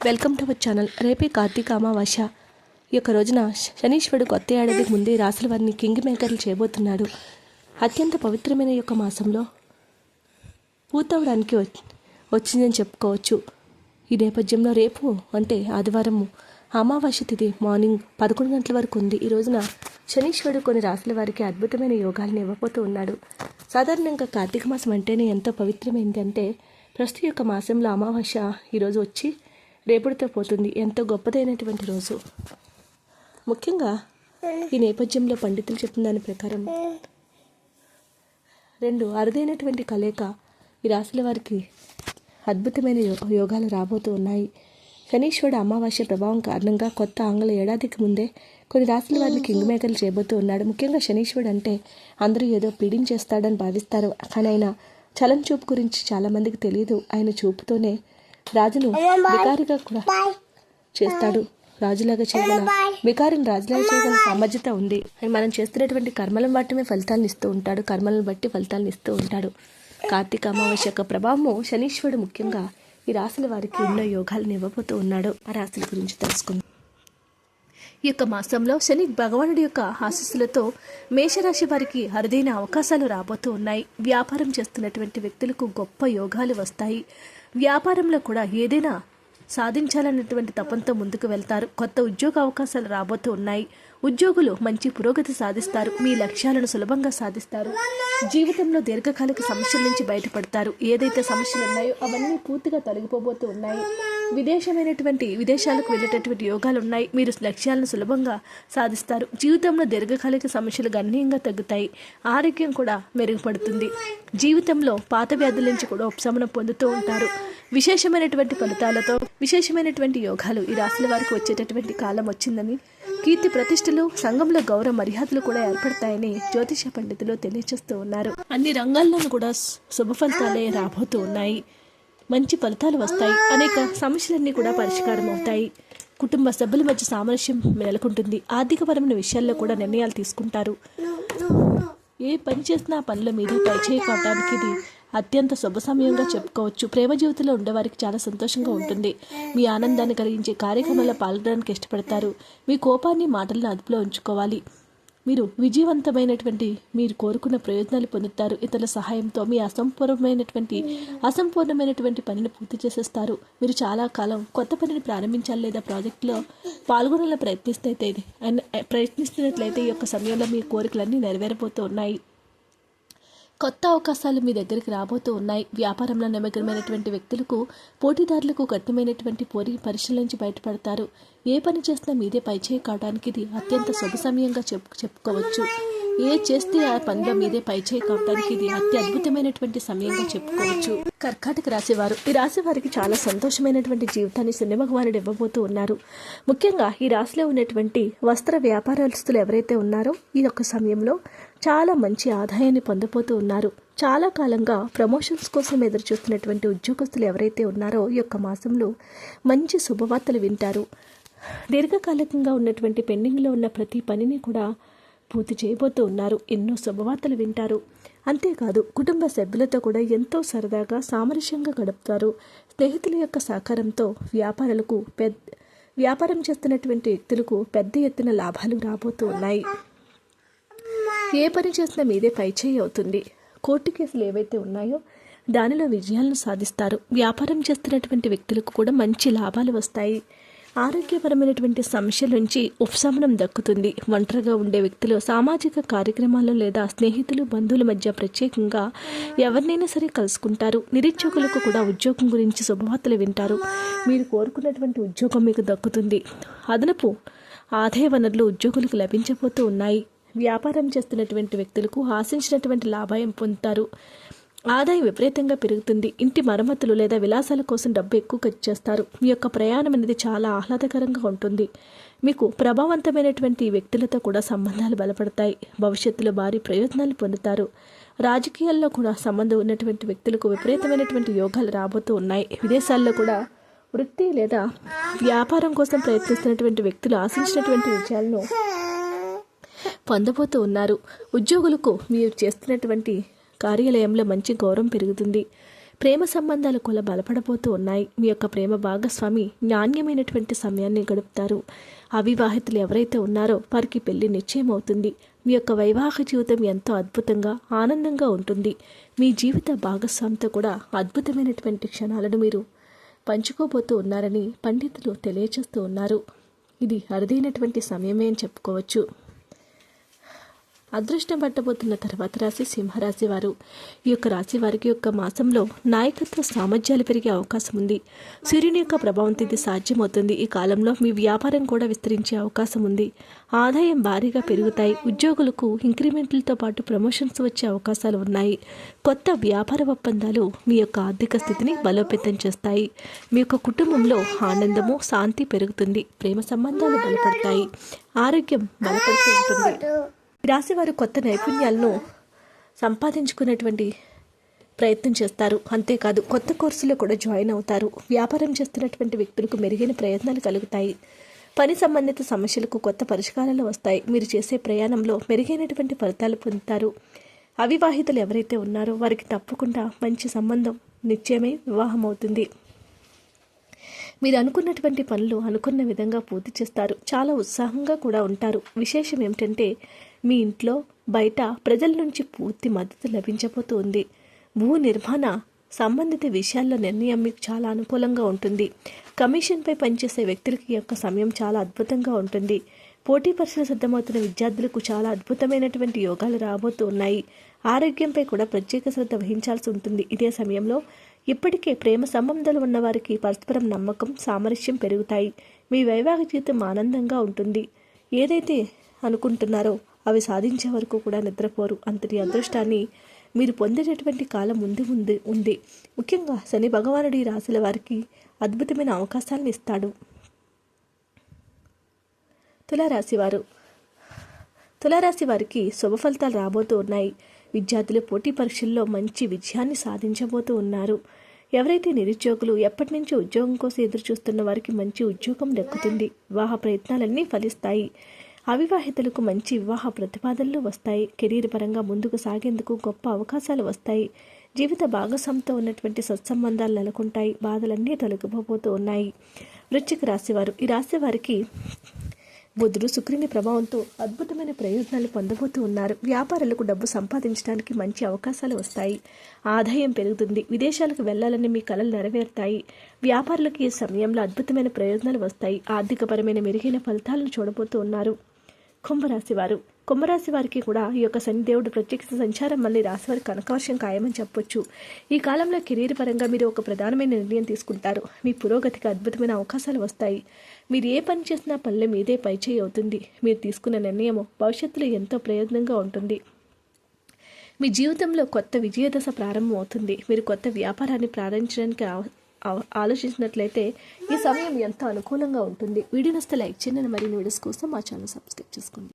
Welcome to our channel. రేపే కార్తీక అమావాస్య. ఈ యొక్క రోజున శనీశ్వరుడు కొత్త ఏడాదికి ముందే రాసుల వారిని కింగ్ మేకర్లు చేయబోతున్నాడు. అత్యంత పవిత్రమైన ఈ యొక్క మాసంలో పూర్తవడానికి వచ్చిందని చెప్పుకోవచ్చు. ఈ నేపథ్యంలో రేపు అంటే ఆదివారం అమావాస్య తిథి మార్నింగ్ పదకొండు గంటల వరకు ఉంది. ఈ రోజున శనీశ్వరుడు కొన్ని రాసుల వారికి అద్భుతమైన యోగాలను ఇవ్వబోతూ ఉన్నాడు. సాధారణంగా కార్తీక మాసం అంటేనే ఎంతో పవిత్రమైంది అంటే ప్రస్తుత యొక్క మాసంలో అమావాస్య ఈరోజు వచ్చి రేపటితో పోతుంది. ఎంతో గొప్పదైనటువంటి రోజు. ముఖ్యంగా ఈ నేపథ్యంలో పండితులు చెప్పిన దాని ప్రకారం రెండు అరుదైనటువంటి కలయిక ఈ రాశుల వారికి అద్భుతమైన యో- యోగాలు రాబోతూ ఉన్నాయి. శనీశ్వరుడు అమావాస్య ప్రభావం కారణంగా కొత్త ఆంగ్ల ఏడాదికి ముందే కొన్ని రాశుల వారిని కింగ్ మేకర్లు చేయబోతూ ఉన్నాడు. ముఖ్యంగా శనీశ్వరుడు అంటే అందరూ ఏదో పీడించేస్తాడని భావిస్తారు. కానీ ఆయన చలం చూపు గురించి చాలామందికి తెలియదు ఆయన చూపుతోనే రాజును వికారిగా కూడా చేస్తాడు. రాజులాగా చేయగల వికారిని రాజులాగా చేయగల సామర్థ్యత ఉంది. అని మనం చేస్తున్నటువంటి కర్మలను బట్టి ఫలితాలను ఇస్తూ ఉంటాడు. కర్మలను బట్టి ఫలితాలను ఇస్తూ ఉంటాడు. కార్తీక అమావాస్య యొక్క ప్రభావము శనీశ్వరుడు ముఖ్యంగా ఈ రాశుల వారికి ఎన్నో యోగాలను ఇవ్వబోతూ ఉన్నాడు. ఆ రాశుల గురించి తెలుసుకుందాం. ఈ యొక్క మాసంలో శని భగవానుడి యొక్క ఆశీస్సులతో మేషరాశి వారికి అరుదైన అవకాశాలు రాబోతూ ఉన్నాయి. వ్యాపారం చేస్తున్నటువంటి వ్యక్తులకు గొప్ప యోగాలు వస్తాయి. వ్యాపారంలో కూడా ఏదైనా సాధించాలన్నటువంటి తపంతో ముందుకు వెళ్తారు. కొత్త ఉద్యోగ అవకాశాలు రాబోతూ ఉన్నాయి. ఉద్యోగులు మంచి పురోగతి సాధిస్తారు. మీ లక్ష్యాలను సులభంగా సాధిస్తారు. జీవితంలో దీర్ఘకాలిక సమస్యల నుంచి బయటపడతారు. ఏదైతే సమస్యలు ఉన్నాయో అవన్నీ పూర్తిగా తొలగిపోబోతూ ఉన్నాయి. విదేశమైనటువంటి విదేశాలకు వెళ్ళేటటువంటి యోగాలు ఉన్నాయి మీరు లక్ష్యాలను సులభంగా సాధిస్తారు. జీవితంలో దీర్ఘకాలిక సమస్యలు గణనీయంగా తగ్గుతాయి. ఆరోగ్యం కూడా మెరుగుపడుతుంది. జీవితంలో పాత వ్యాధుల నుంచి కూడా ఉపశమనం పొందుతూ ఉంటారు. విశేషమైనటువంటి ఫలితాలతో విశేషమైనటువంటి యోగాలు ఈ రాశుల వారికి వచ్చేటటువంటి కాలం వచ్చిందని కీర్తి ప్రతిష్టలు సంఘంలో గౌరవ మర్యాదలు కూడా ఏర్పడతాయని జ్యోతిష పండితులు తెలియజేస్తూ ఉన్నారు. అన్ని రంగాల్లోనూ కూడా శుభ ఫలితాలే రాబోతూ ఉన్నాయి. మంచి ఫలితాలు వస్తాయి. అనేక సమస్యలన్నీ కూడా పరిష్కారం అవుతాయి. కుటుంబ సభ్యుల మధ్య సామరస్యం నెలకొంటుంది. ఆర్థికపరమైన విషయాల్లో కూడా నిర్ణయాలు తీసుకుంటారు. ఏ పని చేసినా పనుల మీద పైచేయి కావడానికి ఇది అత్యంత శుభ సమయంగా చెప్పుకోవచ్చు. ప్రేమ జీవితంలో ఉండేవారికి చాలా సంతోషంగా ఉంటుంది. మీ ఆనందాన్ని కలిగించే కార్యక్రమాల్లో పాల్గొనడానికి ఇష్టపడతారు. మీ కోపాన్ని మాటలను అదుపులో ఉంచుకోవాలి. మీరు విజయవంతమైనటువంటి మీరు కోరుకున్న ప్రయోజనాలు పొందుతారు. ఇతరుల సహాయంతో మీ అసంపూర్ణమైనటువంటి అసంపూర్ణమైనటువంటి పనిని పూర్తి చేసేస్తారు. మీరు చాలా కాలం కొత్త పనిని ప్రారంభించాలి లేదా ప్రాజెక్టులో పాల్గొనాలని ప్రయత్నిస్తే ప్రయత్నిస్తున్నట్లయితే ఈ యొక్క సమయంలో మీ కోరికలన్నీ నెరవేరబోతూ ఉన్నాయి కొత్త అవకాశాలు మీ దగ్గరికి రాబోతూ ఉన్నాయి. వ్యాపారంలో నిమగ్నమైనటువంటి వ్యక్తులకు పోటీదారులకు కఠినమైనటువంటి పోరి పరిశీలించి బయటపడతారు. ఏ పని చేసినా మీదే పైచేయి కావడానికి ఇది అత్యంత శుభ సమయంగా చెప్పు చెప్పుకోవచ్చు. ఏ చేస్తే ఆ పనిలో మీదే పైచేయి కావడానికి ఇది అతి అద్భుతమైనటువంటి సమయంగా చెప్పుకోవచ్చు. కర్కాటక రాశివారు ఈ రాశి వారికి చాలా సంతోషమైనటువంటి జీవితాన్ని శని భగవానుడు ఇవ్వబోతూ ఉన్నారు. ముఖ్యంగా ఈ రాశిలో ఉన్నటువంటి వస్త్ర వ్యాపారస్తులు ఎవరైతే ఉన్నారో ఈ యొక్క సమయంలో చాలా మంచి ఆదాయాన్ని పొందబోతూ ఉన్నారు. చాలా కాలంగా ప్రమోషన్స్ కోసం ఎదురు చూస్తున్నటువంటి ఉద్యోగస్తులు ఎవరైతే ఉన్నారో ఈ యొక్క మాసంలో మంచి శుభవార్తలు వింటారు. దీర్ఘకాలికంగా ఉన్నటువంటి పెండింగ్లో ఉన్న ప్రతి పనిని కూడా పూర్తి చేయబోతూ ఉన్నారు. ఎన్నో శుభవార్తలు వింటారు. అంతేకాదు కుటుంబ సభ్యులతో కూడా ఎంతో సరదాగా సామరస్యంగా గడుపుతారు. స్నేహితుల యొక్క సహకారంతో వ్యాపారులకు పెద్ద వ్యాపారం చేస్తున్నటువంటి వ్యక్తులకు పెద్ద ఎత్తున లాభాలు రాబోతూ ఉన్నాయి. ఏ పని చేసినా మీదే పైచేయి అవుతుంది. కోర్టు కేసులు ఏవైతే ఉన్నాయో దానిలో విజయాలను సాధిస్తారు. వ్యాపారం చేస్తున్నటువంటి వ్యక్తులకు కూడా మంచి లాభాలు వస్తాయి. ఆరోగ్యపరమైనటువంటి సమస్యల నుంచి ఉపశమనం దక్కుతుంది. ఒంటరిగా ఉండే వ్యక్తులు సామాజిక కార్యక్రమాల్లో లేదా స్నేహితులు బంధువుల మధ్య ప్రత్యేకంగా ఎవరినైనా సరే కలుసుకుంటారు. నిరుద్యోగులకు కూడా ఉద్యోగం గురించి శుభవార్తలు వింటారు. మీరు కోరుకున్నటువంటి ఉద్యోగం మీకు దక్కుతుంది. అదనపు ఆదాయ వనరులు ఉద్యోగులకు లభించబోతూ ఉన్నాయి. వ్యాపారం చేస్తున్నటువంటి వ్యక్తులకు ఆశించినటువంటి లాభాయం పొందుతారు. ఆదాయం విపరీతంగా పెరుగుతుంది. ఇంటి మరమ్మతులు లేదా విలాసాల కోసం డబ్బు ఎక్కువ ఖర్చు చేస్తారు. మీ యొక్క ప్రయాణం అనేది చాలా ఆహ్లాదకరంగా ఉంటుంది. మీకు ప్రభావవంతమైనటువంటి వ్యక్తులతో కూడా సంబంధాలు బలపడతాయి. భవిష్యత్తులో భారీ ప్రయోజనాలు పొందుతారు. రాజకీయాల్లో కూడా సంబంధం ఉన్నటువంటి వ్యక్తులకు విపరీతమైనటువంటి యోగాలు రాబోతూ ఉన్నాయి. విదేశాల్లో కూడా వృత్తి లేదా వ్యాపారం కోసం ప్రయత్నిస్తున్నటువంటి వ్యక్తులు ఆశించినటువంటి విజయాలను పొందబోతూ ఉన్నారు. ఉద్యోగులకు మీరు చేస్తున్నటువంటి కార్యాలయంలో మంచి గౌరవం పెరుగుతుంది. ప్రేమ సంబంధాలు కూడా బలపడబోతూ ఉన్నాయి. మీ యొక్క ప్రేమ భాగస్వామి నాణ్యమైనటువంటి సమయాన్ని గడుపుతారు. అవివాహితులు ఎవరైతే ఉన్నారో వారికి పెళ్ళి నిశ్చయం అవుతుంది మీ యొక్క వైవాహిక జీవితం ఎంతో అద్భుతంగా ఆనందంగా ఉంటుంది. మీ జీవిత భాగస్వామితో కూడా అద్భుతమైనటువంటి క్షణాలను మీరు పంచుకోబోతూ ఉన్నారని పండితులు తెలియచేస్తూ ఉన్నారు. ఇది అరుదైనటువంటి సమయమే అని చెప్పుకోవచ్చు. అదృష్టం పట్టబోతున్న తర్వాత రాశి సింహరాశి వారు. ఈ యొక్క రాశి వారికి యొక్క మాసంలో నాయకత్వ సామర్థ్యాలు పెరిగే అవకాశం ఉంది. సూర్యుని యొక్క ప్రభావంతో ఇది సాధ్యమవుతుంది. ఈ కాలంలో మీ వ్యాపారం కూడా విస్తరించే అవకాశం ఉంది. ఆదాయం భారీగా పెరుగుతాయి. ఉద్యోగులకు ఇంక్రిమెంట్లతో పాటు ప్రమోషన్స్ వచ్చే అవకాశాలు ఉన్నాయి. కొత్త వ్యాపార ఒప్పందాలు మీ యొక్క ఆర్థిక స్థితిని బలోపేతం చేస్తాయి. మీ యొక్క కుటుంబంలో ఆనందము శాంతి పెరుగుతుంది. ప్రేమ సంబంధాలు బలపడతాయి. ఆరోగ్యం బలపడుతూ ఉంటుంది. రాసేవారు కొత్త నైపుణ్యాలను సంపాదించుకునేటువంటి ప్రయత్నం చేస్తారు. అంతేకాదు కొత్త కోర్సులో కూడా జాయిన్ అవుతారు. వ్యాపారం చేస్తున్నటువంటి వ్యక్తులకు మెరుగైన ప్రయత్నాలు కలుగుతాయి. పని సంబంధిత సమస్యలకు కొత్త పరిష్కారాలు వస్తాయి. మీరు చేసే ప్రయాణంలో మెరుగైనటువంటి ఫలితాలు పొందుతారు. అవివాహితులు ఎవరైతే ఉన్నారో వారికి తప్పకుండా మంచి సంబంధం నిశ్చయమై వివాహం అవుతుంది మీరు అనుకున్నటువంటి పనులు అనుకున్న విధంగా పూర్తి చేస్తారు. చాలా ఉత్సాహంగా కూడా ఉంటారు. విశేషం ఏమిటంటే మీ ఇంట్లో బయట ప్రజల నుంచి పూర్తి మద్దతు లభించబోతూ ఉంది భూ నిర్మాణ సంబంధిత విషయాల్లో నిర్ణయం మీకు చాలా అనుకూలంగా ఉంటుంది. కమిషన్పై పనిచేసే వ్యక్తులకి యొక్క సమయం చాలా అద్భుతంగా ఉంటుంది. పోటీ పరీక్షలు సిద్ధమవుతున్న విద్యార్థులకు చాలా అద్భుతమైనటువంటి యోగాలు రాబోతూ ఉన్నాయి ఆరోగ్యంపై కూడా ప్రత్యేక శ్రద్ధ వహించాల్సి ఉంటుంది. ఇదే సమయంలో ఇప్పటికే ప్రేమ సంబంధాలు ఉన్నవారికి పరస్పరం నమ్మకం సామరస్యం పెరుగుతాయి. మీ వైవాహిక జీవితం ఆనందంగా ఉంటుంది. ఏదైతే అనుకుంటున్నారో అవి సాధించే వరకు కూడా నిద్రపోరు. అంతటి అదృష్టాన్ని మీరు పొందేటటువంటి కాలం ముందు ముందు ఉంది. ముఖ్యంగా శని భగవానుడి రాశుల వారికి అద్భుతమైన అవకాశాలను ఇస్తాడు. తులారాశి వారు. తులారాశి వారికి శుభ ఫలితాలు రాబోతూ ఉన్నాయి. విద్యార్థులు పోటీ పరీక్షల్లో మంచి విజయాన్ని సాధించబోతూ ఉన్నారు. ఎవరైతే నిరుద్యోగులు ఎప్పటి నుంచి ఉద్యోగం కోసం ఎదురు చూస్తున్న వారికి మంచి ఉద్యోగం దక్కుతుంది. వివాహ ప్రయత్నాలన్నీ ఫలిస్తాయి. అవివాహితులకు మంచి వివాహ ప్రతిపాదనలు వస్తాయి. కెరీర్ పరంగా ముందుకు సాగేందుకు గొప్ప అవకాశాలు వస్తాయి. జీవిత భాగస్వామితో ఉన్నటువంటి సత్సంబంధాలు నెలకొంటాయి. బాధలన్నీ తొలగిపోతూ ఉన్నాయి. వృశ్చిక రాశివారు ఈ రాశి వారికి బుధుడు శుక్రుని ప్రభావంతో అద్భుతమైన ప్రయోజనాలు పొందబోతూ ఉన్నారు. వ్యాపారులకు డబ్బు సంపాదించడానికి మంచి అవకాశాలు వస్తాయి. ఆదాయం పెరుగుతుంది. విదేశాలకు వెళ్ళాలని మీ కళలు నెరవేరుతాయి. వ్యాపారులకు ఈ సమయంలో అద్భుతమైన ప్రయోజనాలు వస్తాయి. ఆర్థికపరమైన మెరుగైన ఫలితాలను చూడబోతూ ఉన్నారు. కుంభరాశి వారు. కుంభరాశి వారికి కూడా ఈ యొక్క శనిదేవుడు ప్రత్యక్ష సంచారం మళ్ళీ రాశి వారికి కనకవర్షం ఖాయమని చెప్పొచ్చు. ఈ కాలంలో కెరీర్ పరంగా మీరు ఒక ప్రధానమైన నిర్ణయం తీసుకుంటారు. మీ పురోగతికి అద్భుతమైన అవకాశాలు వస్తాయి. మీరు ఏ పని చేసినా పల్లె మీదే పైచేయి అవుతుంది. మీరు తీసుకున్న నిర్ణయం భవిష్యత్తులో ఎంతో ప్రయోజనంగా ఉంటుంది. మీ జీవితంలో కొత్త విజయదశ ప్రారంభం అవుతుంది. మీరు కొత్త వ్యాపారాన్ని ప్రారంభించడానికి ఆలోచించినట్లయితే ఈ సమయం ఎంతో అనుకూలంగా ఉంటుంది. వీడియో నస్తే లైక్ చేయండి. మరిన్ని వీడియోస్ కోసం మా ఛానల్ సబ్స్క్రైబ్ చేసుకోండి.